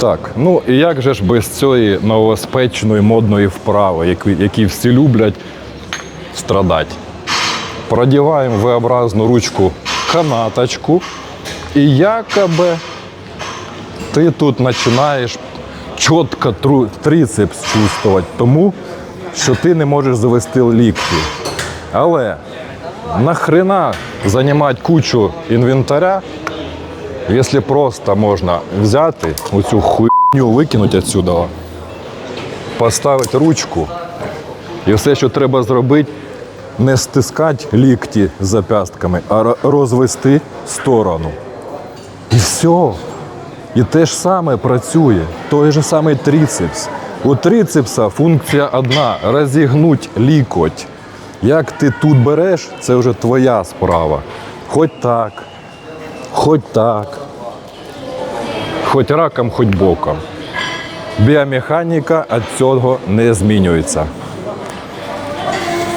Так, ну і як же ж без цієї новоспечної модної вправи, які, які всі люблять страдати? Продіваємо V-образну ручку канаточку, і якоби ти тут починаєш чітко трицепс чувствувати, тому що ти не можеш завести лікті. Але нахрена займати кучу інвентаря, якщо просто можна взяти оцю хуйню, викинути відсюди, поставити ручку, і все, що треба зробити, не стискати лікті з запястками, а розвести сторону. І все. І те ж саме працює, той же самий трицепс. У трицепса функція одна розігнуть лікоть. Як ти тут береш, це вже твоя справа. Хоч так, хоч так, хоч раком, хоч боком. Біомеханіка від цього не змінюється.